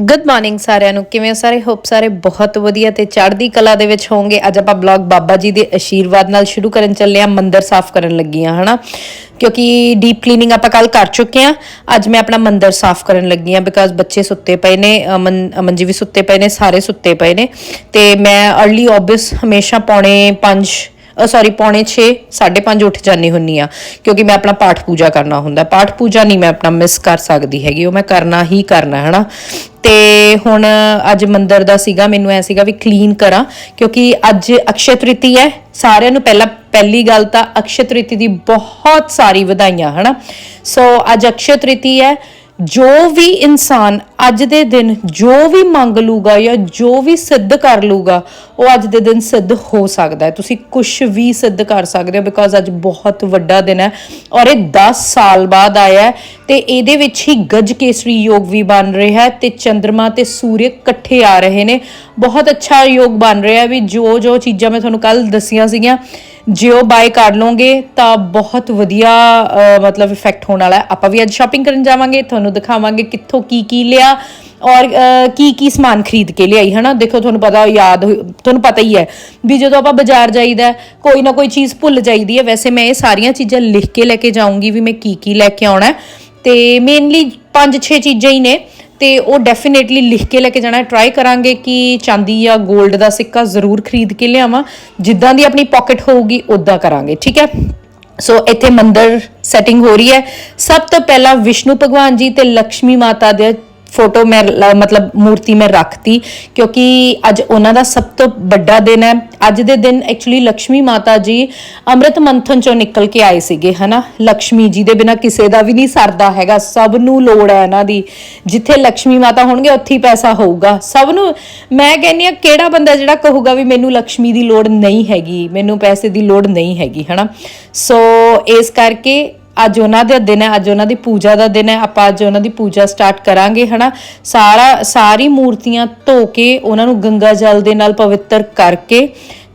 Good morning ਸਾਰਿਆਂ ਨੂੰ। ਕਿਵੇਂ ਹੋ ਸਾਰੇ? ਹੋਪ ਸਾਰੇ ਬਹੁਤ ਵਧੀਆ ਤੇ ਚੜ੍ਹਦੀ ਕਲਾ ਦੇ ਵਿੱਚ ਹੋਵੋਗੇ ਅੱਜ ਆਪਾਂ ਬਲੌਗ ਬਾਬਾ ਜੀ ਦੇ ਆਸ਼ੀਰਵਾਦ ਨਾਲ ਸ਼ੁਰੂ ਕਰਨ ਚੱਲੇ ਆ ਮੰਦਿਰ ਸਾਫ਼ ਕਰਨ ਲੱਗੀ ਆ ਹਨਾ? ਕਿਉਂਕਿ ਡੀਪ ਕਲੀਨਿੰਗ ਆਪਾਂ ਕੱਲ ਕਰ ਚੁੱਕੇ ਆ ਅੱਜ ਮੈਂ ਆਪਣਾ ਮੰਦਿਰ ਸਾਫ਼ ਕਰਨ ਲੱਗੀ ਆ ਬਿਕਾਜ਼ ਬੱਚੇ ਸੁੱਤੇ ਪਏ ਨੇ ਅਮਨ ਅਮਨ ਜੀ ਵੀ ਸੁੱਤੇ ਪਏ ਨੇ, ਸਾਰੇ ਸੁੱਤੇ ਪਏ ਨੇ। ਤੇ ਮੈਂ अर्ਲੀ ਆਬਵੀਅਸ ਹਮੇਸ਼ਾ ਪੌਣੇ 5 ਸੌਰੀ ਪੌਣੇ 6 5:30 ਉੱਠ ਜਾਂਦੀ ਹੁੰਨੀ ਆ ਕਿਉਂਕਿ ਮੈਂ ਆਪਣਾ ਪਾਠ ਪੂਜਾ ਕਰਨਾ ਹੁੰਦਾ। ਪਾਠ ਪੂਜਾ ਨਹੀਂ ਮੈਂ ਆਪਣਾ ਮਿਸ ਕਰ ਸਕਦੀ ਹੈਗੀ, ਉਹ ਮੈਂ ਕਰਨਾ ਹੀ ਕਰਨਾ ਹੈ ਨਾ ਤੇ ਹੁਣ ਅੱਜ ਮੰਦਰ ਦਾ ਸੀਗਾ, ਮੈਨੂੰ ਐ ਸੀਗਾ ਵੀ ਕਲੀਨ ਕਰਾਂ, ਕਿਉਂਕਿ ਅੱਜ ਅਕਸ਼ਯ ਤ੍ਰਿਤੀ ਹੈ, ਸਾਰਿਆਂ ਨੂੰ ਪਹਿਲਾਂ ਪਹਿਲੀ ਗੱਲ ਤਾਂ ਅਕਸ਼ਯ ਤ੍ਰਿਤੀ ਦੀ ਬਹੁਤ ਸਾਰੀ ਵਧਾਈਆਂ, ਹਨਾ? ਸੋ ਅੱਜ ਅਕਸ਼ਯ ਤ੍ਰਿਤੀ ਹੈ, ਜੋ ਵੀ ਇਨਸਾਨ ਅੱਜ ਦੇ ਦਿਨ ਜੋ ਵੀ ਮੰਗ ਲੂਗਾ ਜਾਂ ਜੋ ਵੀ ਸਿੱਧ ਕਰ ਲੂਗਾ, ਉਹ ਅੱਜ ਦੇ ਦਿਨ ਸਿੱਧ ਹੋ ਸਕਦਾ ਹੈ। ਤੁਸੀਂ ਕੁਝ ਵੀ ਸਿੱਧ ਕਰ ਸਕਦੇ ਹੋ ਬਿਕੋਜ਼ ਅੱਜ ਬਹੁਤ ਵੱਡਾ ਦਿਨ ਹੈ ਔਰ ਇਹ 10 ਸਾਲ ਬਾਅਦ ਆਇਆ ਹੈ ਤੇ ਇਹਦੇ ਵਿੱਚ ਹੀ ਗਜ ਕੇਸਰੀ ਯੋਗ ਵੀ ਬਣ ਰਿਹਾ ਹੈ ਤੇ ਚੰ드ਰਮਾ ਤੇ ਸੂਰਜ ਇਕੱਠੇ ਆ ਰਹੇ ਨੇ। ਬਹੁਤ ਅੱਛਾ ਯੋਗ ਬਣ ਰਿਹਾ ਵੀ ਜੋ ਜੋ ਚੀਜ਼ਾਂ ਮੈਂ ਤੁਹਾਨੂੰ ਕੱਲ ਦੱਸੀਆਂ ਸੀਗੀਆਂ, ਜੇ ਉਹ ਬਾਏ ਕਰ ਲਓਗੇ ਤਾਂ ਬਹੁਤ ਵਧੀਆ ਮਤਲਬ ਇਫੈਕਟ ਹੋਣ ਵਾਲਾ ਹੈ। ਆਪਾਂ ਵੀ ਅੱਜ ਸ਼ਾਪਿੰਗ ਕਰਨ ਜਾਵਾਂਗੇ, ਤੁਹਾਨੂੰ ਦਿਖਾਵਾਂਗੇ ਕਿੱਥੋਂ ਕੀ ਕੀ ਲਿਆ ਲਿਆ ਔਰ ਕੀ ਕੀ ਸਮਾਨ ਖਰੀਦ ਕੇ ਲਿਆਈ, ਹਨਾ? ਦੇਖੋ, ਤੁਹਾਨੂੰ ਪਤਾ, ਯਾਦ ਤੁਹਾਨੂੰ ਪਤਾ ਹੀ ਹੈ ਵੀ ਜਦੋਂ ਆਪਾਂ ਬਾਜ਼ਾਰ ਜਾਈਦਾ, ਕੋਈ ਨਾ ਕੋਈ ਚੀਜ਼ ਭੁੱਲ ਜਾਈਦੀ ਹੈ। ਵੈਸੇ ਮੈਂ ਇਹ ਸਾਰੀਆਂ ਚੀਜ਼ਾਂ ਲਿਖ ਕੇ ਲੈ ਕੇ ਜਾਊਂਗੀ ਵੀ ਮੈਂ ਕੀ ਕੀ ਲੈ ਕੇ ਆਉਣਾ ਤੇ ਮੇਨਲੀ 5-6 ਚੀਜ਼ਾਂ ਹੀ ਨੇ। ਤੇ ਉਹ ਡੈਫੀਨੇਟਲੀ ਲਿਖ ਕੇ ਲੈ ਕੇ ਜਾਣਾ ਟਰਾਈ ਕਰਾਂਗੇ ਕਿ ਚਾਂਦੀ ਜਾਂ 골ਡ ਦਾ ਸਿੱਕਾ ਜ਼ਰੂਰ ਖਰੀਦ ਕੇ ਲਿਆਵਾਂ। ਜਿੱਦਾਂ ਦੀ ਆਪਣੀ ਪਾਕਟ ਹੋਊਗੀ ਉਦਾਂ ਕਰਾਂਗੇ, ਠੀਕ ਹੈ? ਸੋ ਇੱਥੇ ਮੰਦਰ ਸੈਟਿੰਗ ਹੋ ਰਹੀ ਹੈ। ਸਭ ਤੋਂ ਪਹਿਲਾਂ ਵਿਸ਼ਨੂੰ ਭਗਵਾਨ ਜੀ ਤੇ ਲక్ష్ਮੀ ਮਾਤਾ ਦੇ ਫੋਟੋ ਮੈਂ ਮਤਲਬ ਮੂਰਤੀ ਮੈਂ ਰੱਖਤੀ, ਕਿਉਂਕਿ ਅੱਜ ਉਹਨਾਂ ਦਾ ਸਭ ਤੋਂ ਵੱਡਾ ਦਿਨ ਹੈ। ਅੱਜ ਦੇ ਦਿਨ ਐਕਚੁਅਲੀ ਲక్ష్ਮੀ ਮਾਤਾ ਜੀ ਅੰਮ੍ਰਿਤ ਮੰਥਨ ਚੋਂ ਨਿਕਲ ਕੇ ਆਏ ਸੀਗੇ, ਹਨਾ? ਲక్ష్ਮੀ ਜੀ ਦੇ ਬਿਨਾ ਕਿਸੇ ਦਾ ਵੀ ਨਹੀਂ ਸਰਦਾ ਹੈਗਾ। ਸਭ ਨੂੰ ਲੋੜ ਹੈ ਇਹਨਾਂ ਦੀ। ਜਿੱਥੇ ਲక్ష్ਮੀ ਮਾਤਾ ਹੋਣਗੇ, ਉੱਥੇ ਹੀ ਪੈਸਾ ਹੋਊਗਾ। ਸਭ ਨੂੰ, ਮੈਂ ਕਹਿੰਨੀ ਆ ਕਿਹੜਾ ਬੰਦਾ ਜਿਹੜਾ ਕਹੂਗਾ ਵੀ ਮੈਨੂੰ ਲక్ష్ਮੀ ਦੀ ਲੋੜ ਨਹੀਂ ਹੈਗੀ, ਮੈਨੂੰ ਪੈਸੇ ਦੀ ਲੋੜ ਨਹੀਂ ਹੈਗੀ, ਹਨਾ? ਸੋ ਇਸ ਕਰਕੇ ਅੱਜ ਉਹਨਾਂ ਦਾ ਦਿਨ ਹੈ, ਅੱਜ ਉਹਨਾਂ ਦੀ ਪੂਜਾ ਦਾ ਦਿਨ ਹੈ, ਆਪਾਂ ਅੱਜ ਉਹਨਾਂ ਦੀ ਪੂਜਾ ਸਟਾਰਟ ਕਰਾਂਗੇ, ਹਨਾ? ਸਾਰਾ, ਸਾਰੀ ਮੂਰਤੀਆਂ ਧੋ ਕੇ ਉਹਨਾਂ ਨੂੰ ਗੰਗਾ ਜਲ ਦੇ ਨਾਲ ਪਵਿੱਤਰ ਕਰਕੇ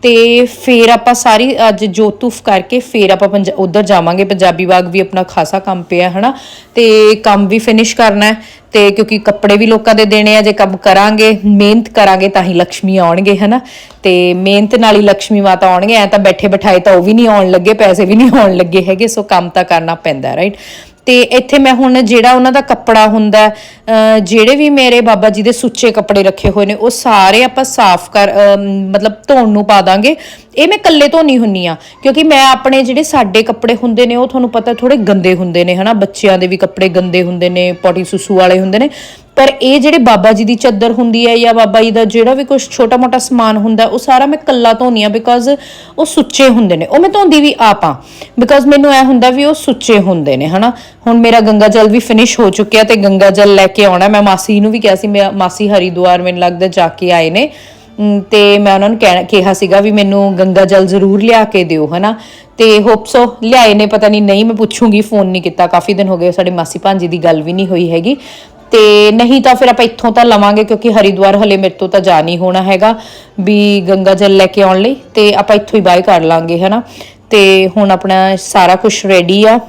ਤੇ ਫੇਰ ਆਪਾਂ ਸਾਰੀ ਅੱਜ ਜੋਤੂਫ ਕਰਕੇ ਫੇਰ ਆਪਾਂ ਉਧਰ ਜਾਵਾਂਗੇ। ਪੰਜਾਬੀ ਬਾਗ ਵੀ ਆਪਣਾ ਖਾਸਾ ਕੰਮ ਪਿਆ ਹੈ ਹਨਾ? ਤੇ ਕੰਮ ਵੀ ਫਿਨਿਸ਼ ਕਰਨਾ ਹੈ ਤੇ ਕਿਉਂਕਿ ਕੱਪੜੇ ਵੀ ਲੋਕਾਂ ਦੇ ਦੇਣੇ ਆ, ਜੇ ਕੰਮ ਕਰਾਂਗੇ, ਮਿਹਨਤ ਕਰਾਂਗੇ ਤਾਂ ਹੀ ਲక్ష్ਮੀ ਆਉਣਗੇ, ਹਨਾ? ਤੇ ਮਿਹਨਤ ਨਾਲ ਹੀ ਲక్ష్ਮੀ ਮਾਤਾ ਆਉਣਗੇ, ਐ ਤਾਂ ਬੈਠੇ ਬਿਠਾਏ ਤਾਂ ਉਹ ਵੀ ਨਹੀਂ ਆਉਣ ਲੱਗੇ, ਪੈਸੇ ਵੀ ਨਹੀਂ ਆਉਣ ਲੱਗੇ ਹੈਗੇ, ਸੋ ਕੰਮ ਤਾਂ ਕਰਨਾ ਪੈਂਦਾ ਰਾਈਟ ਤੇ ਇੱਥੇ ਮੈਂ ਹੁਣ ਜਿਹੜਾ ਉਹਨਾਂ ਦਾ ਕੱਪੜਾ ਹੁੰਦਾ ਜਿਹੜੇ ਵੀ ਮੇਰੇ ਬਾਬਾ ਜੀ ਦੇ ਸੁੱਚੇ ਕੱਪੜੇ ਰੱਖੇ ਹੋਏ ਨੇ, ਉਹ ਸਾਰੇ ਆਪਾਂ ਸਾਫ਼ ਕਰ ਮਤਲਬ ਧੋਣ ਨੂੰ ਪਾ ਦਾਂਗੇ। ਇਹ ਮੈਂ ਇਕੱਲੇ ਧੋਣੀ ਹੁੰਨੀ ਆ, ਕਿਉਂਕਿ ਮੈਂ ਆਪਣੇ ਜਿਹੜੇ ਸਾਡੇ ਕੱਪੜੇ ਹੁੰਦੇ ਨੇ, ਉਹ ਤੁਹਾਨੂੰ ਪਤਾ ਥੋੜੇ ਗੰਦੇ ਹੁੰਦੇ ਨੇ, ਹਨਾ? ਬੱਚਿਆਂ ਦੇ ਵੀ ਕੱਪੜੇ ਗੰਦੇ ਹੁੰਦੇ ਨੇ ਪੋਟੀ ਸੁਸੂ ਵਾਲੇ ਹੁੰਦੇ ਨੇ। ਪਰ ਇਹ ਜਿਹੜੇ ਬਾਬਾ ਜੀ ਦੀ ਚੱਦਰ ਹੁੰਦੀ ਹੈ ਜਾਂ ਬਾਬਾ ਜੀ ਦਾ ਜਿਹੜਾ ਵੀ ਕੁਝ ਛੋਟਾ ਮੋਟਾ ਸਮਾਨ ਹੁੰਦਾ ਉਹ ਸਾਰਾ ਮੈਂ ਕੱਲਾ ਧੋਨੀ ਆ ਬਿਕਾਜ਼ ਉਹ ਸੁੱਚੇ ਹੁੰਦੇ ਨੇ। ਉਹ ਮੈਂ ਧੋਂਦੀ ਵੀ ਆਪਾਂ ਬਿਕਾਜ਼ ਮੈਨੂੰ ਐ ਹੁੰਦਾ ਵੀ ਉਹ ਸੁੱਚੇ ਹੁੰਦੇ ਨੇ ਹਨਾ? ਹੁਣ ਮੇਰਾ ਗੰਗਾ ਜਲ ਵੀ ਫਿਨਿਸ਼ ਹੋ ਚੁੱਕਿਆ ਤੇ ਗੰਗਾ ਜਲ ਲੈ ਕੇ ਆਉਣਾ। ਮੈਂ ਮਾਸੀ ਨੂੰ ਵੀ ਕਿਹਾ ਸੀ ਮੈਂ ਮਾਸੀ ਹਰੀਦੁਆਰ ਮੈਨੂੰ ਲੱਗਦਾ ਜਾ ਕੇ ਆਏ ਨੇ। ਅਮ, ਤੇ ਮੈਂ ਉਹਨਾਂ ਨੂੰ ਕਹਿਣਾ ਕਿਹਾ ਸੀਗਾ ਵੀ ਮੈਨੂੰ ਗੰਗਾ ਜਲ ਜ਼ਰੂਰ ਲਿਆ ਕੇ ਦਿਓ ਹਨਾ? ਤੇ ਹੋਪ ਸੋ ਲਿਆਏ ਨੇ ਪਤਾ ਨਹੀਂ ਨਹੀਂ ਮੈਂ ਪੁੱਛੂੰਗੀ ਫੋਨ ਨਹੀਂ ਕੀਤਾ। ਕਾਫੀ ਦਿਨ ਹੋ ਗਏ ਸਾਡੇ ਮਾਸੀ ਭਾਂਜੀ ਦੀ ਗੱਲ ਵੀ ਨਹੀਂ ਹੋਈ ਹੈਗੀ। ਤੇ ਨਹੀਂ ਤਾਂ ਫਿਰ ਆਪਾਂ ਇੱਥੋਂ ਤਾਂ ਲਵਾਂਗੇ ਕਿਉਂਕਿ ਹਰਿਦੁਆਰ ਹਲੇ ਮੇਰੇ ਤੋਂ ਤਾਂ ਜਾ ਨਹੀਂ ਹੋਣਾ ਹੈਗਾ ਵੀ ਗੰਗਾ ਜਲ ਲੈ ਕੇ ਆਉਣ ਲਈ ਤੇ ਆਪਾਂ ਇੱਥੋਂ ਹੀ ਬਾਏ ਕਰ ਲਾਂਗੇ, ਹਨਾ? ਤੇ ਹੁਣ ਆਪਣਾ ਸਾਰਾ ਕੁਝ ਰੈਡੀ ਆ।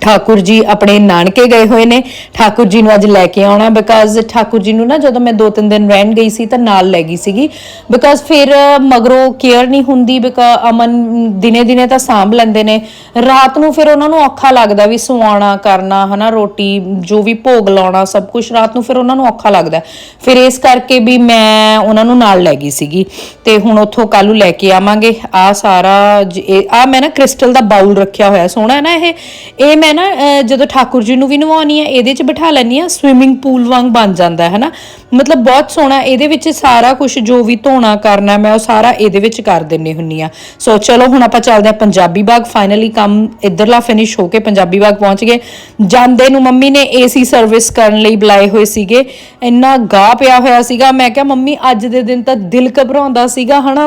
ਠਾਕੁਰ ਜੀ ਆਪਣੇ ਨਾਨਕੇ ਗਏ ਹੋਏ ਨੇ। ਠਾਕੁਰ ਜੀ ਨੂੰ ਅੱਜ ਲੈ ਕੇ ਆਉਣਾ ਬਿਕਾਜ਼ ਠਾਕੁਰ ਜੀ ਨੂੰ ਨਾ ਜਦੋਂ ਮੈਂ ਦੋ ਤਿੰਨ ਦਿਨ ਰਹਿਣ ਗਈ ਸੀ ਤਾਂ ਨਾਲ ਲੈ ਗਈ ਸੀਗੀ। ਬਿਕਾਜ਼ ਫਿਰ ਮਗਰੋਂ ਕੇਅਰ ਨਹੀਂ ਹੁੰਦੀ ਬਿਕਾ ਅਮਨ ਦਿਨੇ ਦਿਨੇ ਤਾਂ ਸਾਂਭ ਲੈਂਦੇ ਨੇ। ਰਾਤ ਨੂੰ ਫਿਰ ਉਹਨਾਂ ਨੂੰ ਔਖਾ ਲੱਗਦਾ ਵੀ ਸਵਾਣਾ ਕਰਨਾ, ਹਨਾ, ਰੋਟੀ, ਜੋ ਵੀ ਭੋਗ ਲਾਉਣਾ, ਸਭ ਕੁਝ ਰਾਤ ਨੂੰ ਫਿਰ ਉਹਨਾਂ ਨੂੰ ਔਖਾ ਲੱਗਦਾ। ਫਿਰ ਇਸ ਕਰਕੇ ਵੀ ਮੈਂ ਉਹਨਾਂ ਨੂੰ ਨਾਲ ਲੈ ਗਈ ਸੀਗੀ। ਤੇ ਹੁਣ ਉੱਥੋਂ ਕੱਲ੍ਹ ਨੂੰ ਲੈ ਕੇ ਆਵਾਂਗੇ। ਆ ਸਾਰਾ ਆ ਮੈਂ ਨਾ ਕ੍ਰਿਸਟਲ ਦਾ ਬਾਉਲ ਰੱਖਿਆ ਹੋਇਆ, ਸੋਹਣਾ ਹੈ ਨਾ ਇਹ? ਇਹ ਮੈਂ ਨਾ ਜਦੋਂ ਠਾਕੁਰ ਜੀ ਨੂੰ ਵੀ ਨਵਾਉਣੀ ਆ, ਇਹਦੇ 'ਚ ਬਿਠਾ ਲੈਣੀ ਆ ਸਵਿਮਿੰਗ ਪੂਲ ਵਾਂਗ ਬਣ ਜਾਂਦਾ ਹੈ ਨਾ ਮਤਲਬ ਬਹੁਤ ਸੋਹਣਾ, ਇਹਦੇ ਵਿੱਚ ਸਾਰਾ ਕੁਝ ਜੋ ਵੀ ਧੋਣਾ, ਕਰਨਾ, ਮੈਂ ਉਹ ਸਾਰਾ ਇਹਦੇ ਵਿੱਚ ਕਰ ਦਿੰਨੀ ਹੁੰਨੀ ਆ। ਸੋ ਚਲੋ, ਹੁਣ ਆਪਾਂ ਚੱਲਦੇ ਆ ਪੰਜਾਬੀ ਬਾਗ। ਫਾਈਨਲੀ ਕੰਮ ਇਧਰਲਾ ਫਿਨਿਸ਼ ਹੋ ਕੇ ਪੰਜਾਬੀ ਬਾਗ ਪਹੁੰਚ ਗਏ। ਜਾਂਦੇ ਨੂੰ ਮੰਮੀ ਨੇ ਏਸੀ ਸਰਵਿਸ ਕਰਨ ਲਈ ਬੁਲਾਏ ਹੋਏ ਸੀਗੇ। ਇੰਨਾ ਗਾਹ ਪਿਆ ਹੋਇਆ ਸੀਗਾ। ਮੈਂ ਕਿਹਾ, ਮੰਮੀ, ਅੱਜ ਦੇ ਦਿਨ ਤਾਂ ਦਿਲ ਘਬਰਾਉਂਦਾ ਸੀਗਾ, ਹਨਾ?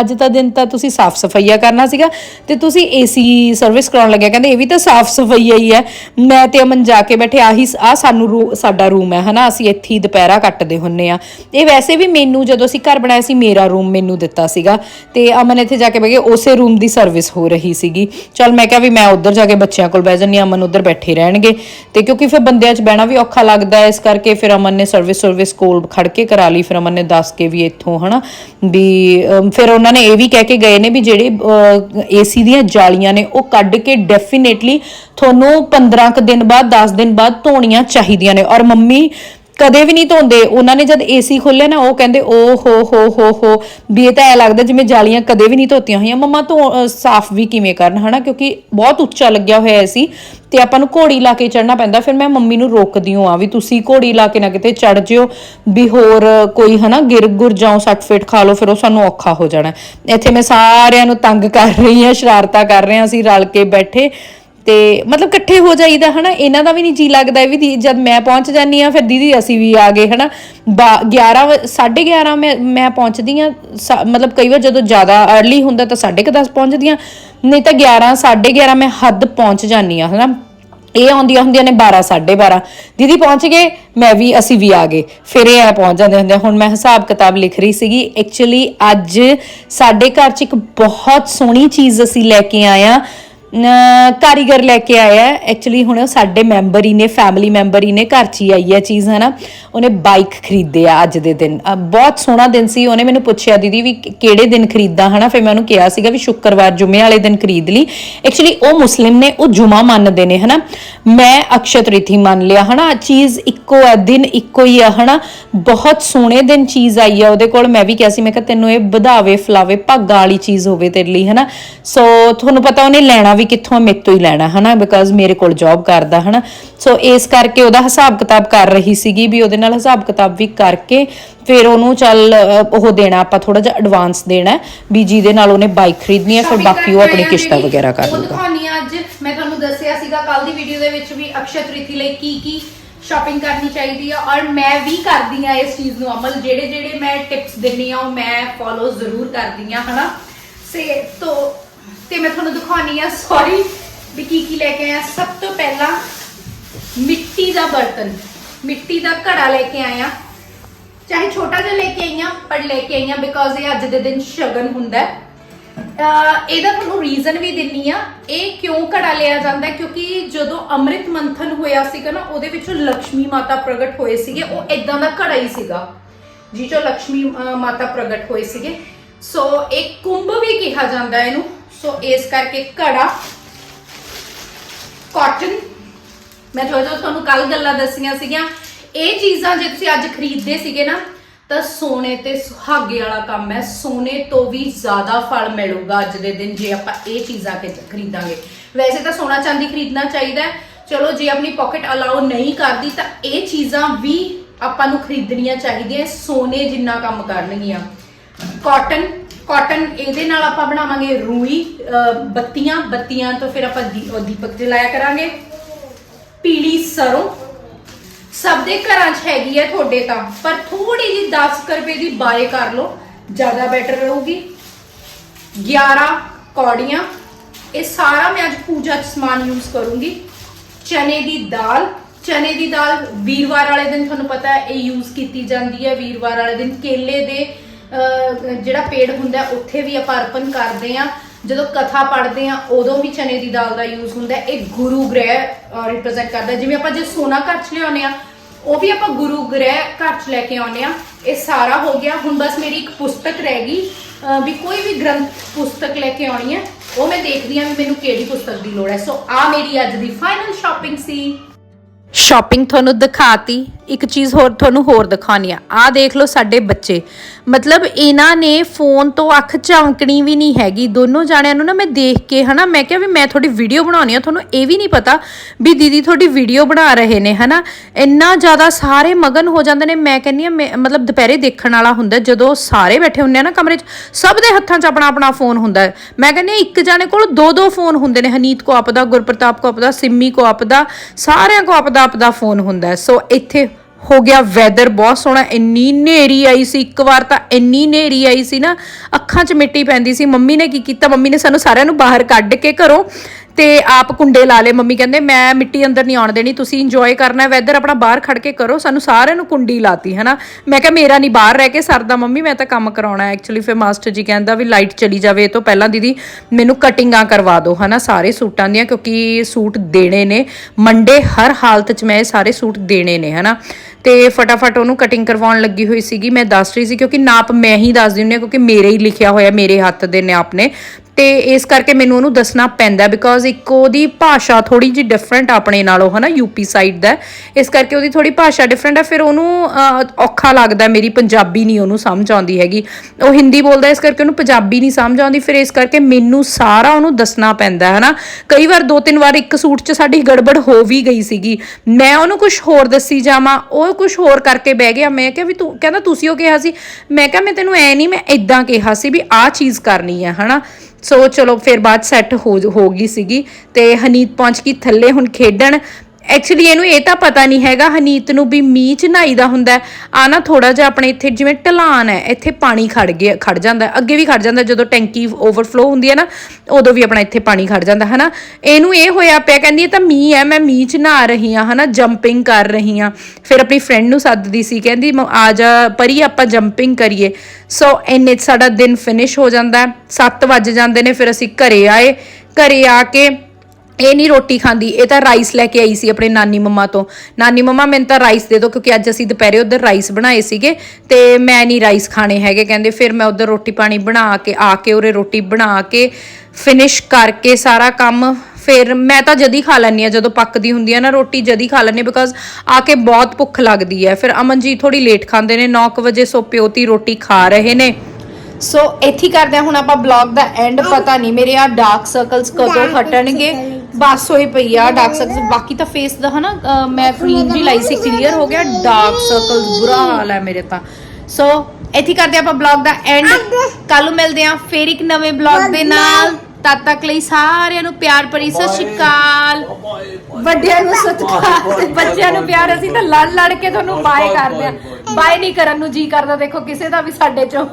ਅੱਜ ਦਾ ਦਿਨ ਤਾਂ ਤੁਸੀਂ ਸਾਫ਼ ਸਫਾਈਆ ਕਰਨਾ ਸੀਗਾ ਤੇ ਤੁਸੀਂ ਏਸੀ ਸਰਵਿਸ ਕਰਾਉਣ ਲੱਗਿਆ। ਕਹਿੰਦੇ, ਇਹ ਵੀ ਤਾਂ ਸਾਫ਼ ਸਫਾਈਆ ਹੀ ਹੈ। ਮੈਂ ਤੇ ਅਮਨ ਜਾ ਕੇ ਬੈਠੇ, ਆਹੀ ਆ ਸਾਨੂੰ ਸਾਡਾ ਰੂਮ ਹੈ, ਹਨਾ? ਅਸੀਂ ਇੱਥੇ ਹੀ ਦੁਪਹਿਰਾ ਕੱਟਦੇ ਹੁੰਨੇ ਆ। ਇਹ ਵੈਸੇ ਵੀ ਮੈਨੂੰ ਜਦੋਂ ਅਸੀਂ ਘਰ ਬਣਾਇਆ ਸੀ, ਮੇਰਾ ਰੂਮ ਮੈਨੂੰ ਦਿੱਤਾ ਸੀਗਾ। ਤੇ ਅਮਨ ਇੱਥੇ ਜਾ ਕੇ ਬਹਿ ਗਏ ਉਸੇ ਰੂਮ ਦੀ ਸਰਵਿਸ ਹੋ ਰਹੀ ਸੀਗੀ। ਚਲ ਮੈਂ ਕਿਹਾ ਵੀ ਮੈਂ ਉੱਧਰ ਜਾ ਕੇ ਬੱਚਿਆਂ ਕੋਲ ਬਹਿ ਜੰਨੀ ਅਮਨ ਉੱਧਰ ਬੈਠੇ ਰਹਿਣਗੇ। ਤੇ ਕਿਉਂਕਿ ਫਿਰ ਬੰਦਿਆਂ 'ਚ ਬਹਿਣਾ ਵੀ ਔਖਾ ਲੱਗਦਾ ਹੈ, ਇਸ ਕਰਕੇ ਫਿਰ ਅਮਨ ਨੇ ਸਰਵਿਸ ਸਰਵਿਸ ਕੋਲ ਖੜ ਕੇ ਕਰਾ ਲਈ। ਫਿਰ ਅਮਨ ਨੇ ਦੱਸ ਕੇ ਵੀ ਇੱਥੋਂ, ਹਨਾ? ਵੀ ਫਿਰ ਉਹਨਾਂ ਨੇ ਇਹ ਵੀ ਕਹਿ ਕੇ ਗਏ ਨੇ ਵੀ ਜਿਹੜੇ ਏਸੀ ਦੀਆਂ ਜਾਲੀਆਂ ਨੇ, ਉਹ ਕੱਢ ਕੇ ਡੈਫੀਨੇਟਲੀ ਤੁਹਾਨੂੰ 15 ਕੁ ਦਿਨ ਬਾਅਦ 10 ਦਿਨ ਬਾਅਦ ਧੋਣੀਆਂ ਚਾਹੀਦੀਆਂ ਨੇ। ਔਰ ਮੰਮੀ ਕਦੇ ਵੀ ਨਹੀਂ ਧੋਂਦੇ। ਉਹਨਾਂ ਨੇ ਜਦ ਏਸੀ ਖੋਲਿਆ ਨਾ, ਉਹ ਕਹਿੰਦੇ, ਓ ਹੋ ਹੋ ਹੋ ਹੋ। ਵੀ ਇਹ ਤਾਂ ਐ ਲੱਗਦਾ ਜਿਵੇਂ ਜਾਲੀਆਂ ਕਦੇ ਵੀ ਨਹੀਂ ਧੋਤੀਆਂ ਹੋਈਆਂ। ਮੰਮਾ, ਧੋ ਸਾਫ਼ ਵੀ ਕਿਵੇਂ ਕਰਨ, ਹਨਾ? ਕਿਉਂਕਿ ਬਹੁਤ ਉੱਚਾ ਲੱਗਿਆ ਹੋਇਆ ਸੀ ਤੇ ਆਪਾਂ ਨੂੰ ਘੋੜੀ ਲਾ ਕੇ ਚੜਨਾ ਪੈਂਦਾ। ਫਿਰ ਮੈਂ ਮੰਮੀ ਨੂੰ ਰੋਕਦੀ ਹਾਂ ਵੀ ਤੁਸੀਂ ਘੋੜੀ ਲਾ ਕੇ ਨਾ ਕਿਤੇ ਚੜ ਜਿਓ, ਵੀ ਹੋਰ ਕੋਈ, ਹਨਾ, ਗਿਰ ਗੁਰ ਜਾਓ, ਸੱਟ ਫੇਟ ਖਾ ਲਓ, ਫਿਰ ਉਹ ਸਾਨੂੰ ਔਖਾ ਹੋ ਜਾਣਾ। ਇੱਥੇ ਮੈਂ ਸਾਰਿਆਂ ਨੂੰ ਤੰਗ ਕਰ ਰਹੀ ਹਾਂ, ਸ਼ਰਾਰਤਾਂ ਕਰ ਰਹੇ ਹਾਂ, ਅਸੀਂ ਰਲ ਕੇ ਬੈਠੇ। ਤੇ ਮਤਲਬ ਇਕੱਠੇ ਹੋ ਜਾਈਦਾ, ਹਨਾ? ਇਹਨਾਂ ਦਾ ਵੀ ਨਹੀਂ ਜੀ ਲੱਗਦਾ ਇਹ ਵੀ ਦੀ- ਜਦ ਮੈਂ ਪਹੁੰਚ ਜਾਂਦੀ ਆ ਫਿਰ ਦੀਦੀ ਅਸੀਂ ਵੀ ਆ ਗਏ, ਹਨਾ? 11 ਵ- ਸਾਢੇ 11 ਮੈਂ ਮੈਂ ਪਹੁੰਚਦੀ ਆ ਮਤਲਬ ਕਈ ਵਾਰ ਜਦੋਂ ਜ਼ਿਆਦਾ अर्ਲੀ ਹੁੰਦਾ ਤਾਂ 10:30 ਪਹੁੰਚਦੀ ਆ ਨਹੀਂ ਤਾਂ 11 11:30 ਮੈਂ ਹੱਦ ਪਹੁੰਚ ਜਾਂਦੀ ਆ ਹਨਾ? ਇਹ ਆਉਂਦੀਆਂ ਹੁੰਦੀਆਂ ਨੇ 12 12:30 ਦੀਦੀ ਪਹੁੰਚ ਗਏ, ਮੈਂ ਵੀ ਅਸੀਂ ਵੀ ਆ ਗਏ। ਫਿਰ ਇਹ ਆ ਪਹੁੰਚ ਜਾਂਦੇ ਹੁੰਦੇ ਹੁਣ ਮੈਂ ਹਿਸਾਬ ਕਿਤਾਬ ਲਿਖ ਰਹੀ ਸੀਗੀ ਐਕਚੁਅਲੀ ਅੱਜ ਸਾਡੇ ਘਰ 'ਚ ਇੱਕ ਬਹੁਤ ਸੋਹਣੀ ਚੀਜ਼ ਅਸੀਂ ਲੈ ਕੇ ਆਏ ਆ ਕਾਰੀਗਰ ਲੈ ਕੇ ਆਇਆ ਐਕਚੁਅਲੀ ਹੁਣ ਉਹ ਸਾਡੇ ਮੈਂਬਰ ਹੀ ਨੇ ਫੈਮਿਲੀ ਮੈਂਬਰ ਹੀ ਨੇ, ਘਰ 'ਚ ਹੀ ਆਈ ਹੈ ਚੀਜ਼ ਹੈ ਨਾ ਉਹਨੇ ਬਾਈਕ ਖਰੀਦੇ ਆ ਅੱਜ ਦੇ ਦਿਨ। ਬਹੁਤ ਸੋਹਣਾ ਦਿਨ ਸੀ। ਉਹਨੇ ਮੈਨੂੰ ਪੁੱਛਿਆ, ਦੀਦੀ, ਵੀ ਕਿਹੜੇ ਦਿਨ ਖਰੀਦਾਂ? ਹਨਾ, ਫਿਰ ਮੈਂ ਉਹਨੂੰ ਕਿਹਾ ਸੀਗਾ ਵੀ ਸ਼ੁੱਕਰਵਾਰ ਜੁਮੇ ਵਾਲੇ ਦਿਨ ਖਰੀਦ ਲਈ। ਐਕਚੁਅਲੀ ਉਹ ਮੁਸਲਿਮ ਨੇ, ਉਹ ਜੁਮਾ ਮੰਨਦੇ ਨੇ, ਹਨਾ। ਮੈਂ ਅਕਸ਼ਤ ਰਿਥੀ ਮੰਨ ਲਿਆ, ਹਨਾ। ਚੀਜ਼ ਇੱਕੋ ਹੈ ਦਿਨ ਇੱਕੋ ਹੀ ਆ, ਹਨਾ। ਬਹੁਤ ਸੋਹਣੇ ਦਿਨ ਚੀਜ਼ ਆਈ ਆ ਉਹਦੇ ਕੋਲ। ਮੈਂ ਵੀ ਕਿਹਾ ਸੀ, ਮੈਂ ਕਿਹਾ, ਤੈਨੂੰ ਇਹ ਵਧਾਵੇ ਫਲਾਵੇ ਭਾਗਾਂ ਵਾਲੀ ਚੀਜ਼ ਹੋਵੇ ਤੇਰੇ ਲਈ, ਹਨਾ। ਸੋ ਤੁਹਾਨੂੰ ਪਤਾ ਉਹਨੇ ਲੈਣਾ ਵੀ ਕਿੱਥੋਂ ਮੇਰੇ ਤੋਂ ਹੀ ਲੈਣਾ ਹਨਾ? ਬਿਕਾਜ਼ ਮੇਰੇ ਕੋਲ ਜੌਬ ਕਰਦਾ ਹਨਾ? ਸੋ ਇਸ ਕਰਕੇ ਉਹਦਾ ਹਿਸਾਬ ਕਿਤਾਬ ਕਰ ਰਹੀ ਸੀਗੀ ਵੀ ਉਹਦੇ ਨਾਲ ਹਿਸਾਬ ਕਿਤਾਬ ਵੀ ਕਰਕੇ ਫਿਰ ਉਹਨੂੰ ਚੱਲ ਉਹ ਦੇਣਾ ਆਪਾਂ ਥੋੜਾ ਜਿਹਾ ਐਡਵਾਂਸ ਦੇਣਾ ਵੀ ਜਿਹਦੇ ਨਾਲ ਉਹਨੇ ਬਾਈਕ ਖਰੀਦਣੀ ਹੈ ਫਿਰ ਬਾਕੀ ਉਹ ਆਪਣੀ ਕਿਸ਼ਤਾਂ ਵਗੈਰਾ ਕਰ ਲੂਗਾ ਦਿਖਾਉਣੀ ਆ ਅੱਜ। ਮੈਂ ਤੁਹਾਨੂੰ ਦੱਸਿਆ ਸੀਗਾ ਕੱਲ ਦੀ ਵੀਡੀਓ ਦੇ ਵਿੱਚ ਵੀ ਅਕਸ਼ਯ ਤ੍ਰਿਥੀ ਲਈ ਕੀ ਕੀ ਸ਼ਾਪਿੰਗ ਕਰਨੀ ਚਾਹੀਦੀ ਆ ਔਰ ਮੈਂ ਵੀ ਕਰਦੀ ਆ ਇਸ ਚੀਜ਼ ਨੂੰ ਅਮਲ। ਜਿਹੜੇ ਜਿਹੜੇ ਮੈਂ ਟਿਪਸ ਦਿੰਨੀ ਆ ਉਹ ਮੈਂ ਫੋਲੋ ਜ਼ਰੂਰ ਕਰਦੀ ਆ ਹਨਾ? ਸੇ ਤੋ ਤੇ ਮੈਂ ਤੁਹਾਨੂੰ ਦਿਖਾਉਣੀ ਆ ਸੌਰੀ ਵੀ ਕੀ ਕੀ ਲੈ ਕੇ ਆਇਆ। ਸਭ ਤੋਂ ਪਹਿਲਾਂ ਮਿੱਟੀ ਦਾ ਬਰਤਨ, ਮਿੱਟੀ ਦਾ ਘੜਾ ਲੈ ਕੇ ਆਇਆ। ਚਾਹੇ ਛੋਟਾ ਜਿਹਾ ਲੈ ਕੇ ਆਈਆਂ, ਪਰ ਲੈ ਕੇ ਆਈਆਂ ਬਿਕੋਜ਼ ਇਹ ਅੱਜ ਦੇ ਦਿਨ ਸ਼ਗਨ ਹੁੰਦਾ ਹੈ। ਇਹਦਾ ਤੁਹਾਨੂੰ ਰੀਜ਼ਨ ਵੀ ਦਿੰਨੀ ਆ, ਇਹ ਕਿਉਂ ਘੜਾ ਲਿਆ ਜਾਂਦਾ ਕਿਉਂਕਿ ਜਦੋਂ ਅੰਮ੍ਰਿਤ ਮੰਥਨ ਹੋਇਆ ਸੀਗਾ ਨਾ, ਉਹਦੇ ਵਿੱਚੋਂ ਲక్ష్ਮੀ ਮਾਤਾ ਪ੍ਰਗਟ ਹੋਏ ਸੀਗੇ, ਉਹ ਇਦਾਂ ਦਾ ਘੜਾ ਹੀ ਸੀਗਾ ਜੀ ਚੋਂ ਲక్ష్ਮੀ ਮਾਤਾ ਪ੍ਰਗਟ ਹੋਏ ਸੀਗੇ। ਸੋ ਇਹ ਕੁੰਭ ਵੀ ਕਿਹਾ ਜਾਂਦਾ ਇਹਨੂੰ। ਸੋ ਇਸ ਕਰਕੇ ਘੜਾ ਕਾਟਨ ਮੈਂ ਜੋ ਜਿਹਾ ਤੁਹਾਨੂੰ ਕੱਲ ਗੱਲਾਂ ਦੱਸੀਆਂ ਸੀਗੀਆਂ, ਇਹ ਚੀਜ਼ਾਂ ਜੇ ਤੁਸੀਂ ਅੱਜ ਖਰੀਦਦੇ ਸੀਗੇ ਨਾ, ਤਾਂ ਸੋਨੇ ਤੇ ਸੁਹਾਗੇ ਵਾਲਾ ਕੰਮ ਹੈ। ਸੋਨੇ ਤੋਂ ਵੀ ਜ਼ਿਆਦਾ ਫਲ ਮਿਲੂਗਾ ਅੱਜ ਦੇ ਦਿਨ, ਜੇ ਆਪਾਂ ਇਹ ਚੀਜ਼ਾਂ ਕਿ ਖਰੀਦਾਂਗੇ। ਵੈਸੇ ਤਾਂ ਸੋਨਾ ਚਾਂਦੀ ਖਰੀਦਣਾ ਚਾਹੀਦਾ ਚਲੋ, ਜੇ ਆਪਣੀ ਪਾਕਟ ਅਲਾਉ ਨਹੀਂ ਕਰਦੀ, ਤਾਂ ਇਹ ਚੀਜ਼ਾਂ ਵੀ ਆਪਾਂ ਨੂੰ ਖਰੀਦਣੀਆਂ ਚਾਹੀਦੀਆਂ ਸੋਨੇ ਜਿੰਨਾ ਕੰਮ ਕਰਨਗੀਆਂ। ਕਾਟਨ ਕਾਟਨ ਇਹਦੇ ਨਾਲ ਆਪਾਂ ਬਣਾਵਾਂਗੇ ਰੂਈ ਬੱਤੀਆਂ ਬੱਤੀਆਂ ਤੋਂ ਫਿਰ ਆਪਾਂ ਦੀਪਕ ਜਲਾਇਆ ਕਰਾਂਗੇ। ਪੀਲੀ ਸਰੋਂ। ਸਭ ਦੇ ਘਰਾਂ 'ਚ ਹੈਗੀ ਹੈ ਤੁਹਾਡੇ ਤਾਂ, ਪਰ ਥੋੜੀ ਜਿਹੀ 10 ਕੁ ਰੁਪਏ ਦੀ ਬਾਏ ਕਰ ਲਓ, ਜ਼ਿਆਦਾ ਬੈਟਰ ਰਹੂਗੀ। 11 ਕੌੜੀਆਂ। ਇਹ ਸਾਰਾ ਮੈਂ ਅੱਜ ਪੂਜਾ 'ਚ ਸਮਾਨ ਯੂਜ਼ ਕਰੂੰਗੀ। ਚਨੇ ਦੀ ਦਾਲ। ਚਨੇ ਦੀ ਦਾਲ ਵੀਰਵਾਰ ਵਾਲੇ ਦਿਨ ਤੁਹਾਨੂੰ ਪਤਾ ਹੈ, ਇਹ ਯੂਜ਼ ਕੀਤੀ ਜਾਂਦੀ ਹੈ ਵੀਰਵਾਰ ਵਾਲੇ ਦਿਨ। ਕੇਲੇ ਦੇ ਜਿਹੜਾ ਪੇੜ ਹੁੰਦਾ ਉੱਥੇ ਵੀ ਆਪਾਂ ਅਰਪਣ ਕਰਦੇ ਆ ਜਦੋਂ ਕਥਾ ਪੜ੍ਹਦੇ ਆ ਉਦੋਂ ਵੀ ਚਨੇ ਦੀ ਦਾਲ ਦਾ ਯੂਜ਼ ਹੁੰਦਾ ਇਹ ਗੁਰੂ ਗ੍ਰਹਿ ਰਿਪਰੈਜ਼ੈਂਟ ਕਰਦਾ ਜਿਵੇਂ ਆਪਾਂ ਜੇ ਸੋਨਾ ਘਰ ਚ ਲਿਆਉਂਦੇ ਆ ਉਹ ਵੀ ਆਪਾਂ ਗੁਰੂ ਗ੍ਰਹਿ ਘਰ ਚ ਲੈ ਕੇ ਆਉਂਦੇ ਆ ਇਹ ਸਾਰਾ ਹੋ ਗਿਆ। ਹੁਣ ਬਸ ਮੇਰੀ ਇੱਕ ਪੁਸਤਕ ਰਹਿ ਗਈ। ਵੀ ਕੋਈ ਵੀ ਗ੍ਰੰਥ ਪੁਸਤਕ ਲੈ ਕੇ ਆਉਣੀ ਹੈ, ਉਹ ਮੈਂ ਦੇਖਦੀ ਆ ਵੀ ਮੈਨੂੰ ਕਿਹੜੀ ਪੁਸਤਕ ਦੀ ਲੋੜ ਹੈ। ਸੋ ਆ ਮੇਰੀ ਅੱਜ ਦੀ ਫਾਈਨਲ ਸ਼ਾਪਿੰਗ ਸੀ ਸ਼ਾਪਿੰਗ ਤੁਹਾਨੂੰ ਦਿਖਾਤੀ। ਇੱਕ ਚੀਜ਼ ਹੋਰ ਤੁਹਾਨੂੰ ਹੋਰ ਦਿਖਾਉਣੀ ਆ। ਆ ਦੇਖ ਲਓ ਸਾਡੇ ਬੱਚੇ। ਮਤਲਬ ਇਹਨਾਂ ਨੇ ਫੋਨ ਤੋਂ ਅੱਖ ਝਾਂਕਣੀ ਵੀ ਨਹੀਂ ਹੈਗੀ। ਦੋਨੋਂ ਜਾਣਿਆਂ ਨੂੰ ਨਾ ਮੈਂ ਦੇਖ ਕੇ ਹਨਾ, ਮੈਂ ਕਿਹਾ ਵੀ ਮੈਂ ਤੁਹਾਡੀ ਵੀਡੀਓ ਬਣਾਉਣੀ ਆ, ਤੁਹਾਨੂੰ ਇਹ ਵੀ ਨਹੀਂ ਪਤਾ ਵੀ ਦੀਦੀ ਤੁਹਾਡੀ ਵੀਡੀਓ ਬਣਾ ਰਹੇ ਨੇ, ਹਨਾ। ਇੰਨਾ ਜ਼ਿਆਦਾ ਸਾਰੇ ਮਗਨ ਹੋ ਜਾਂਦੇ ਨੇ। ਮੈਂ ਕਹਿੰਨੀ ਆ ਮਤਲਬ ਦੁਪਹਿਰੇ ਦੇਖਣ ਵਾਲਾ ਹੁੰਦਾ, ਜਦੋਂ ਸਾਰੇ ਬੈਠੇ ਹੁੰਦੇ ਆ ਨਾ ਕਮਰੇ 'ਚ, ਸਭ ਦੇ ਹੱਥਾਂ 'ਚ ਆਪਣਾ ਆਪਣਾ ਫੋਨ ਹੁੰਦਾ ਮੈਂ ਕਹਿੰਨੀ ਆ, ਇੱਕ ਜਾਣੇ ਕੋਲ ਦੋ ਦੋ ਫੋਨ ਹੁੰਦੇ ਨੇ। ਹਨੀਤ ਕੋ ਆਪਦਾ, ਗੁਰਪ੍ਰਤਾਪ ਕੋ ਆਪਦਾ, ਸਿੰਮੀ ਕੋ ਆਪਦਾ, ਸਾਰਿਆਂ ਕੋ ਆਪਦਾ ਆਪਦਾ ਫੋਨ ਹੁੰਦਾ ਸੋ ਇੱਥੇ ਹੋ ਗਿਆ ਵੈਦਰ ਬਹੁਤ ਸੋਹਣਾ, ਇੰਨੀ ਨੇਰੀ ਆਈ ਸੀ, ਇੱਕ ਵਾਰ ਤਾਂ ਇੰਨੀ ਨੇਰੀ ਆਈ ਸੀ ਨਾ, ਅੱਖਾਂ 'ਚ ਮਿੱਟੀ ਪੈਂਦੀ ਸੀ। ਮੰਮੀ ਨੇ ਕੀ ਕੀਤਾ? ਮੰਮੀ ਨੇ ਸਾਨੂੰ ਸਾਰਿਆਂ ਨੂੰ ਬਾਹਰ ਕੱਢ ਕੇ ਘਰੋਂ ਤੇ ਆਪ ਕੁੰਡੇ ਲਾ ਲਏ। ਮੰਮੀ ਕਹਿੰਦੇ, ਮੈਂ ਮਿੱਟੀ ਅੰਦਰ ਨਹੀਂ ਆਉਣ ਦੇਣੀ, ਤੁਸੀਂ ਇੰਜੋਏ ਕਰਨਾ ਵੈਦਰ ਆਪਣਾ ਬਾਹਰ ਖੜ ਕੇ ਕਰੋ, ਸਾਨੂੰ ਸਾਰਿਆਂ ਨੂੰ ਕੁੰਡੀ ਲਾਤੀ, ਹਨਾ? ਮੈਂ ਕਿਹਾ, ਮੇਰਾ ਨਹੀਂ, ਬਾਹਰ ਰਹਿ ਕੇ ਸਰਦਾ ਮੰਮੀ, ਮੈਂ ਤਾਂ ਕੰਮ ਕਰਾਉਣਾ ਐਕਚੁਅਲੀ ਫਿਰ ਮਾਸਟਰ ਜੀ ਕਹਿੰਦਾ ਵੀ ਲਾਈਟ ਚਲੀ ਜਾਵੇ ਇਹ ਤੋਂ ਪਹਿਲਾਂ, ਦੀਦੀ, ਮੈਨੂੰ ਕਟਿੰਗਾਂ ਕਰਵਾ ਦਿਓ, ਹਨਾ, ਸਾਰੇ ਸੂਟਾਂ ਦੀਆਂ, ਕਿਉਂਕਿ ਸੂਟ ਦੇਣੇ ਨੇ। ਮੰਡੇ ਹਰ ਹਾਲਤ 'ਚ ਮੈਂ ਇਹ ਸਾਰੇ ਸੂਟ ਦੇਣੇ ਨੇ, ਹਨਾ? ਤੇ ਫਟਾਫਟ ਉਹਨੂੰ ਕਟਿੰਗ ਕਰਵਾਉਣ ਲੱਗੀ ਹੋਈ ਸੀਗੀ। ਮੈਂ ਦੱਸ ਰਹੀ ਸੀ, ਕਿਉਂਕਿ ਨਾਪ ਮੈਂ ਹੀ ਦੱਸ ਦਿੰਦੀ ਹਾਂ, ਕਿਉਂਕਿ ਮੇਰੇ ਹੀ ਲਿਖਿਆ ਹੋਇਆ, ਮੇਰੇ ਹੱਥ ਦੇ ਨਾਪ ਨੇ ਤੇ ਇਸ ਕਰਕੇ ਮੈਨੂੰ ਉਹਨੂੰ ਦੱਸਣਾ ਪੈਂਦਾ ਬਿਕੋਜ਼ ਇੱਕ ਉਹਦੀ ਭਾਸ਼ਾ ਥੋੜੀ ਜਿਹੀ ਡਿਫਰੈਂਟ ਆਪਣੇ ਨਾਲੋਂ, ਹਨਾ ਯੂਪੀ ਸਾਈਡ ਦਾ ਇਸ ਕਰਕੇ ਉਹਦੀ ਥੋੜੀ ਭਾਸ਼ਾ ਡਿਫਰੈਂਟ ਹੈ, ਫਿਰ ਉਹਨੂੰ ਔਖਾ ਲੱਗਦਾ ਮੇਰੀ ਪੰਜਾਬੀ ਨਹੀਂ ਉਹਨੂੰ ਸਮਝ ਆਉਂਦੀ ਹੈਗੀ। ਉਹ ਹਿੰਦੀ ਬੋਲਦਾ ਇਸ ਕਰਕੇ ਉਹਨੂੰ ਪੰਜਾਬੀ ਨਹੀਂ ਸਮਝ ਆਉਂਦੀ, ਫਿਰ ਇਸ ਕਰਕੇ ਮੈਨੂੰ ਸਾਰਾ ਉਹਨੂੰ ਦੱਸਣਾ ਪੈਂਦਾ ਹੈ, ਹਨਾ। ਕਈ ਵਾਰ ਦੋ ਤਿੰਨ ਵਾਰ ਇੱਕ ਸੂਟ 'ਚ ਸਾਡੀ ਗੜਬੜ ਹੋ ਵੀ ਗਈ ਸੀਗੀ। ਮੈਂ ਉਹਨੂੰ ਕੁਝ ਹੋਰ ਦੱਸੀ ਜਾਵਾਂ, ਉਹ ਕੁਝ ਹੋਰ ਕਰਕੇ ਬਹਿ ਗਿਆ। ਮੈਂ ਕਿਹਾ ਵੀ ਤੂੰ, ਕਹਿੰਦਾ ਤੁਸੀਂ ਉਹ ਕਿਹਾ ਸੀ। ਮੈਂ ਕਿਹਾ ਮੈਂ ਤੈਨੂੰ ਐ ਨਹੀਂ, ਮੈਂ ਇਦਾਂ ਕਿਹਾ ਸੀ ਵੀ ਆਹ ਚੀਜ਼ ਕਰਨੀ ਹੈ, ਹਨਾ। ਸੋ ਚਲੋ ਫਿਰ ਬਾਅਦ ਸੈੱਟ ਹੋ ਹੋ ਗਈ ਸੀਗੀ ਤੇ ਹਨੀਤ ਪਹੁੰਚ ਗਈ ਥੱਲੇ, ਹੁਣ ਖੇਡਣ। ਐਕਚੁਅਲੀ ਇਹਨੂੰ ਇਹ ਤਾਂ ਪਤਾ ਨਹੀਂ ਹੈਗਾ, ਹਨੀਤ ਨੂੰ ਵੀ ਮੀਂਹ ਚ ਨਹਾਈਦਾ ਹੁੰਦਾ ਆ ਨਾ ਥੋੜਾ ਜਿਹਾ ਆਪਣੇ ਇੱਥੇ ਜਿਵੇਂ ਢਲਾਨ ਹੈ, ਇੱਥੇ ਪਾਣੀ ਖੜ ਗਿਆ ਖੜ ਜਾਂਦਾ, ਅੱਗੇ ਵੀ ਖੜ ਜਾਂਦਾ, ਜਦੋਂ ਟੈਂਕੀ ਓਵਰਫਲੋ ਹੁੰਦੀ ਹੈ ਨਾ, ਉਦੋਂ ਵੀ ਆਪਣਾ ਇੱਥੇ ਪਾਣੀ ਖੜ ਜਾਂਦਾ, ਹਨਾ? ਇਹਨੂੰ ਇਹ ਹੋਇਆ ਪਿਆ, ਕਹਿੰਦੀ ਇਹ ਤਾਂ ਮੀਂਹ ਹੈ, ਮੈਂ ਮੀਂਹ ਚ ਨਹਾ ਰਹੀ ਹਾਂ, ਹਨਾ? ਜੰਪਿੰਗ ਕਰ ਰਹੀ ਹਾਂ। ਫਿਰ ਆਪਣੀ ਫਰੈਂਡ ਨੂੰ ਸੱਦਦੀ ਸੀ, ਕਹਿੰਦੀ ਆ ਜਾ, ਪਰੀ, ਆਪਾਂ ਜੰਪਿੰਗ ਕਰੀਏ। ਸੋ ਇੰਨੇ ਸਾਡਾ ਦਿਨ ਫਿਨਿਸ਼ ਹੋ ਜਾਂਦਾ 7 ਵੱਜ ਜਾਂਦੇ ਨੇ, ਫਿਰ ਅਸੀਂ ਘਰੇ ਆਏ। ਘਰੇ ਆ ਕੇ ਇਹ ਨਹੀਂ ਰੋਟੀ ਖਾਂਦੀ ਇਹ ਤਾਂ ਰਾਈਸ ਲੈ ਕੇ ਆਈ ਸੀ ਆਪਣੇ ਨਾਨੀ ਮੰਮਾ ਤੋਂ। ਨਾਨੀ ਮੰਮਾ ਮੈਨੂੰ ਤਾਂ ਰਾਈਸ ਦੇ ਦਿਓ ਕਿਉਂਕਿ ਅੱਜ ਅਸੀਂ ਦੁਪਹਿਰੇ ਉਧਰ ਰਾਈਸ ਬਣਾਏ ਸੀਗੇ ਤੇ ਮੈਂ ਨਹੀਂ ਰਾਈਸ ਖਾਣੇ ਹੈਗੇ ਕਹਿੰਦੇ ਫਿਰ ਮੈਂ ਉਧਰ ਰੋਟੀ ਪਾਣੀ ਬਣਾ ਕੇ ਆ ਕੇ ਉਰੇ ਰੋਟੀ ਬਣਾ ਕੇ ਫਿਨਿਸ਼ ਕਰਕੇ ਸਾਰਾ ਕੰਮ ਫਿਰ ਮੈਂ ਤਾਂ ਜਦੀ ਖਾ ਲੈਂਦੀ ਆ ਜਦੋਂ ਪੱਕਦੀ ਹੁੰਦੀ ਆ ਨਾ ਰੋਟੀ ਜਦੀ ਖਾ ਲੈਂਦੀ ਬਿਕਾਜ਼ ਆ ਕੇ ਬਹੁਤ ਭੁੱਖ ਲੱਗਦੀ ਹੈ। ਫਿਰ ਅਮਨ ਜੀ ਥੋੜੀ ਲੇਟ ਖਾਂਦੇ ਨੇ 9 ਵਜੇ ਸੋ ਪਿਓਤੀ ਰੋਟੀ ਖਾ ਰਹੇ ਨੇ। ਸੋ ਇੱਥੇ ਕਰਦੇ ਹੁਣ ਆਪਾਂ ਬਲੌਗ ਦਾ ਐਂਡ ਪਤਾ ਨਹੀਂ ਮੇਰੇ ਆ ਡਾਰਕ ਸਰਕਲਸ ਕਦੋਂ ਹਟਣਗੇ। ਬਸ ਹੋਈ ਪਈ ਆ ਡਾਰਕ ਸਰਕਲਸ ਬਾਕੀ ਤਾਂ ਫੇਸ ਦਾ ਹਨਾ ਅਹ ਮੈਂ ਕਰੀਮ ਜੀ ਲਾਈ ਸੀ ਕਲੀਅਰ ਹੋ ਗਿਆ ਡਾਰਕ ਸਰਕਲਸ ਬੁਰਾ ਹਾਲ ਹੈ ਮੇਰੇ ਤਾਂ। ਸੋ ਇੱਥੇ ਕਰਦੇ ਆਪਾਂ ਬਲੌਗ ਦਾ ਐਂਡ ਕੱਲ ਨੂੰ ਮਿਲਦੇ ਹਾਂ ਫੇਰ ਇੱਕ ਨਵੇਂ ਬਲੌਗ ਦੇ ਨਾਲ। ਤਦ ਤੱਕ ਲਈ ਸਾਰਿਆਂ ਨੂੰ ਪਿਆਰ ਭਰੀ ਸਤਿ ਸ਼੍ਰੀ ਅਕਾਲ। ਵੱਡਿਆਂ ਨੂੰ ਸਤਿਕਾਰ ਤੇ ਬੱਚਿਆਂ ਨੂੰ ਪਿਆਰ ਅਸੀਂ ਤਾਂ ਲੜ ਲੜ ਕੇ ਤੁਹਾਨੂੰ ਬਾਏ ਕਰਦੇ ਆ ਬਾਏ ਨਹੀਂ ਕਰਨ ਨੂੰ ਜੀ ਕਰਦਾ ਦੇਖੋ ਕਿਸੇ ਦਾ ਵੀ ਸਾਡੇ ਚੋਂ।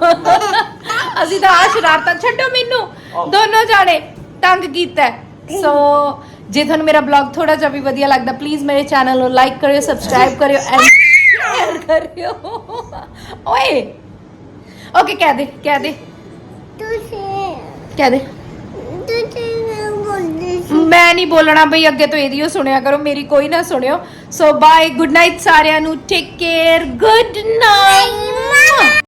ਅਸੀਂ ਤਾਂ ਆ ਸ਼ਰਾਰਤਾਂ ਛੱਡੋ ਮੈਨੂੰ। ਦੋਨੋਂ ਜਾਣੇ ਤੰਗ ਕੀਤਾ ਹੈ। ਸੋ ਜੇ ਤੁਹਾਨੂੰ ਮੇਰਾ ਬਲੌਗ ਥੋੜਾ ਜਿਹਾ ਵੀ ਵਧੀਆ ਲੱਗਦਾ ਪਲੀਜ਼ ਮੇਰੇ ਚੈਨਲ ਨੂੰ ਲਾਈਕ ਕਰਿਓ ਸਬਸਕ੍ਰਾਈਬ ਕਰਿਓ ਐਂਡ ਸ਼ੇਅਰ ਕਰਿਓ। ਓਏ! ਓਕੇ ਕਹਿ ਦੇ ਕਹਿ ਦੇ। ਕਹਿ ਦੇ। ਮੈਂ ਨਹੀਂ ਬੋਲਣਾ ਬਈ, ਅੱਗੇ ਤੋਂ ਇਹਦੀ ਓ ਸੁਣਿਆ ਕਰੋ, ਮੇਰੀ ਕੋਈ ਨਾ ਸੁਣਿਓ। ਸੋ ਬਾਏ ਗੁੱਡ ਨਾਈਟ ਸਾਰਿਆਂ ਨੂੰ ਟੇਕ ਕੇਅਰ ਗੁੱਡ ਨਾਈਟ